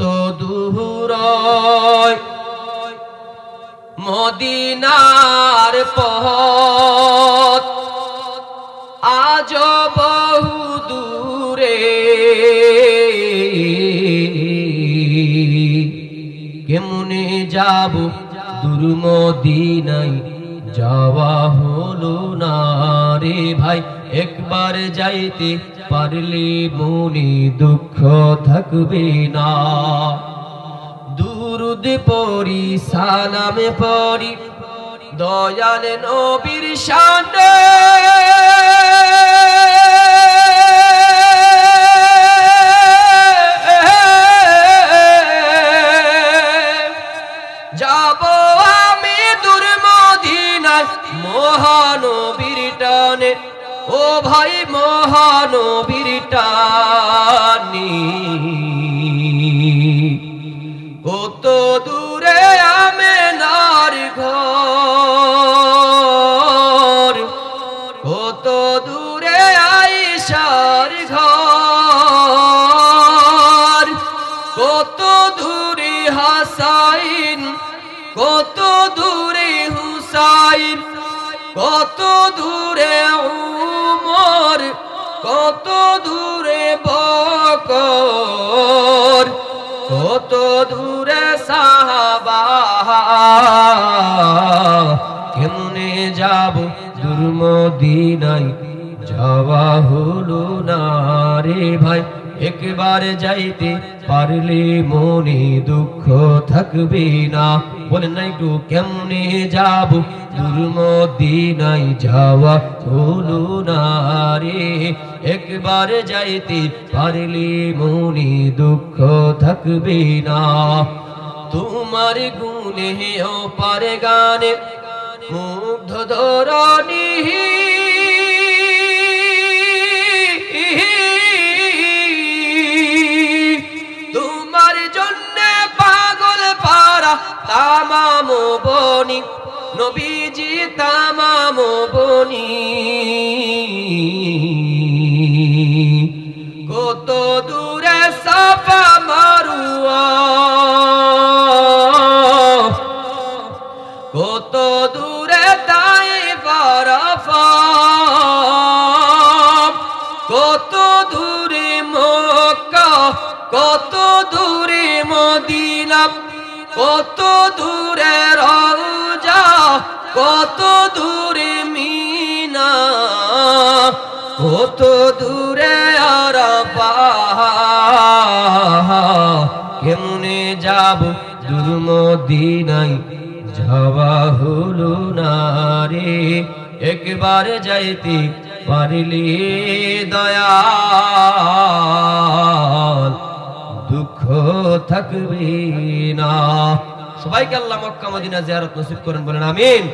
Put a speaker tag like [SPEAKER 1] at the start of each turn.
[SPEAKER 1] তো দুহুরয় মদিনার পথ। আজ বহু দূরে। কেমনে যাব দুর্মদিনাই যাওয়া হলো না রে ভাই, একবার যাইতে পারলে মনে দুঃখ থাকবে না। দুরুদ পরি সালামে পরি দয়াল নবীর শানে যাব আমি দূর মদিনায় মহানবীর টানে। ও ভাই মহানবীর টানি, কত দূরে আমে নার ঘর, কত দূরে আইসার ঘর, কত দূরে হাসাইন, কত দূরে হুসাইন, কত দূরে উমর কত দূরে বকর কত দূরে সাহাবা কেমনে যাব দুর্মদিনাই যাওয়া হলো না রে ভাই, একবার যাইতে পারলে মনে দুঃখ থাকবে না। বলেন না একটু কেমনে যাব? যাওয়া হলো না রে। একবার যাইতে পারলে মনে দুঃখ থাকবে না। তোমার গুণে ও পারে গানে মুগ্ধ ধরণী বনি, নবীজি তামাম বনি। কত দূরে সাফা মারুয়া। কত দূরে তাই বারাফা। কত দূরে মক্কা, কত দূরে মদিনা। কত দূরে রওজা, কত দূরে মিনা, কত দূরে আরাফা, কেমনে যাব দুর্মদিনাই যাওয়া হলো না রে, একবার যাইতে পারলে দুঃখ থাকবে না। সবাইকে আল্লাহ মক্কা মদিনা জিয়ারত নসিব করেন বলেন আমিন।